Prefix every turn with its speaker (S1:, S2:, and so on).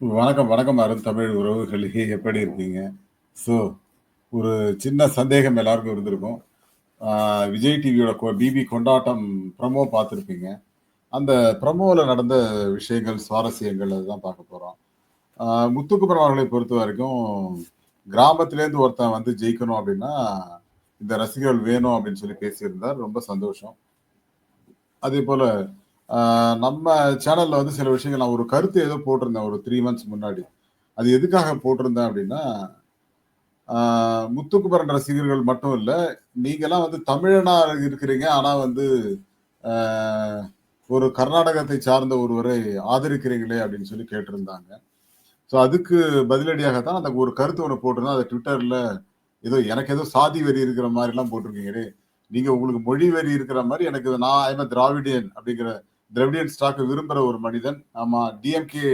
S1: வணக்கம், வணக்கம் அருண் தமிழ் உறவுகளே எப்படி இருக்கீங்க? ஸோ, ஒரு சின்ன சந்தேகம் எல்லாருக்கும் இருந்திருக்கும். விஜய் டிவியோட கொ பிபி கொண்டாட்டம் ப்ரமோ பார்த்துருப்பீங்க அந்த ப்ரமோவில் நடந்த விஷயங்கள், சுவாரஸ்யங்கள் அதுதான் பார்க்க போகிறோம் ஆ முத்துக்குமரன் அவர்களை பொறுத்தவரைக்கும், கிராமத்திலேருந்து ஒருத்தன் வந்து ஜெயிக்கணும் அப்படின்னா இந்த ரசிகர்கள் வேணும் அப்படின்னு சொல்லி பேசியிருந்தார். ரொம்ப சந்தோஷம். அதே போல் நம்ம சேனல்ல வந்து சில விஷயங்கள் நான் ஒரு கருத்து ஏதோ போட்டிருந்தேன் ஒரு த்ரீ மந்த்ஸ் முன்னாடி. அது எதுக்காக போட்டிருந்தேன் அப்படின்னா முத்துக்குமரன் ரசிகர்கள் மட்டும் இல்லை நீங்கலாம் வந்து தமிழனா இருக்கிறீங்க. ஆனா வந்து ஒரு கர்நாடகத்தை சார்ந்த ஒருவரை ஆதரிக்கிறீங்களே அப்படின்னு சொல்லி கேட்டிருந்தாங்க. ஸோ அதுக்கு பதிலடியாக தான் அந்த ஒரு கருத்து ஒன்று போட்டிருந்தேன். அதை ட்விட்டரில் ஏதோ எனக்கு ஏதோ சாதி வெறி இருக்கிற மாதிரிலாம் போட்டிருக்கீங்களே! நீங்கள் உங்களுக்கு மொழி வெறி இருக்கிற மாதிரி எனக்கு நான் என்ன திராவிடியன் அப்படிங்கிற திரவிடியன் ஸ்டாக்கை விரும்புற ஒரு மனிதன். ஆமா டிஎம்கே